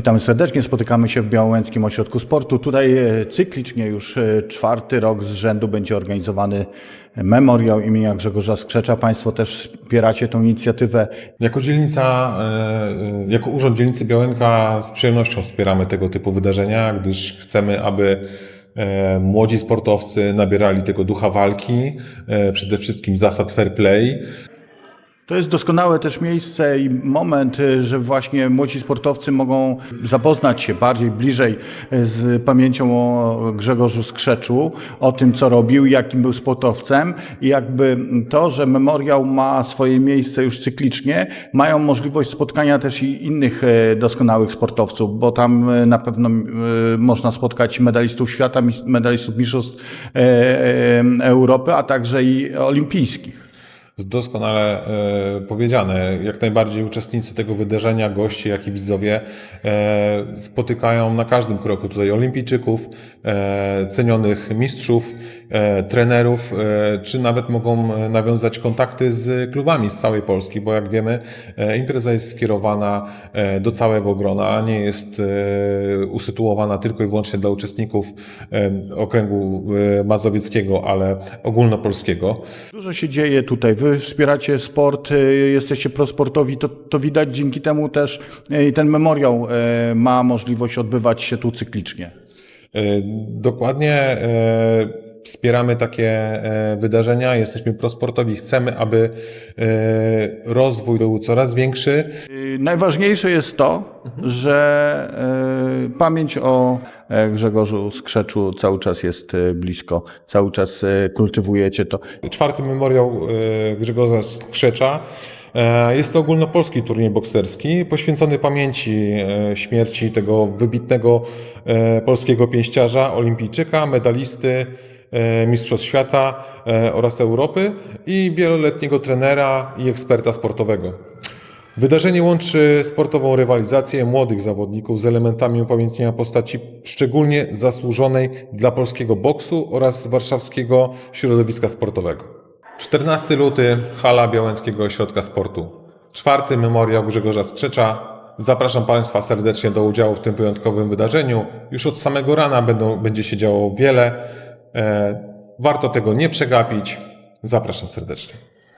Witamy serdecznie, spotykamy się w Białołęckim Ośrodku Sportu. Tutaj e, cyklicznie już e, czwarty rok z rzędu będzie organizowany memoriał imienia Grzegorza Skrzecza. Państwo też wspieracie tą inicjatywę. Jako dzielnica, e, jako Urząd Dzielnicy Białęka z przyjemnością wspieramy tego typu wydarzenia, gdyż chcemy, aby młodzi sportowcy nabierali tego ducha walki, przede wszystkim zasad fair play. To jest doskonałe też miejsce i moment, e, że właśnie młodzi sportowcy mogą zapoznać się bardziej, bliżej e, z pamięcią o Grzegorzu Skrzeczu, o tym, co robił, jakim był sportowcem i jakby to, że memoriał ma swoje miejsce już cyklicznie, mają możliwość spotkania też i innych e, doskonałych sportowców, bo tam na pewno można spotkać medalistów świata, medalistów mistrzostw Europy, a także i olimpijskich. Doskonale e, powiedziane. Jak najbardziej uczestnicy tego wydarzenia, goście, jak i widzowie e, spotykają na każdym kroku tutaj olimpijczyków, e, cenionych mistrzów, trenerów, czy nawet mogą nawiązać kontakty z klubami z całej Polski, bo jak wiemy, impreza jest skierowana do całego grona, nie jest usytuowana tylko i wyłącznie dla uczestników okręgu mazowieckiego, ale ogólnopolskiego. Dużo się dzieje tutaj. Wy wspieracie sport, y, jesteście prosportowi, to, to widać dzięki temu też y, ten memoriał y, ma możliwość odbywać się tu cyklicznie. E, Dokładnie e, wspieramy takie e, wydarzenia, jesteśmy prosportowi, chcemy, aby e, rozwój był coraz większy. Y, Najważniejsze jest to, że y, pamięć o e, Grzegorzu Skrzeczu cały czas jest blisko, cały czas kultywujecie to. Czwarty memoriał e, Grzegorza Skrzecza. E, Jest to ogólnopolski turniej bokserski poświęcony pamięci e, śmierci tego wybitnego e, polskiego pięściarza, olimpijczyka, medalisty Mistrzostw Świata oraz Europy i wieloletniego trenera i eksperta sportowego. Wydarzenie łączy sportową rywalizację młodych zawodników z elementami upamiętnienia postaci szczególnie zasłużonej dla polskiego boksu oraz warszawskiego środowiska sportowego. 14 luty, hala Białęckiego Ośrodka Sportu. Czwarty memoriał Grzegorza Skrzecza. Zapraszam Państwa serdecznie do udziału w tym wyjątkowym wydarzeniu. Już od samego rana będą, będzie się działo wiele. E, warto tego nie przegapić. Zapraszam serdecznie.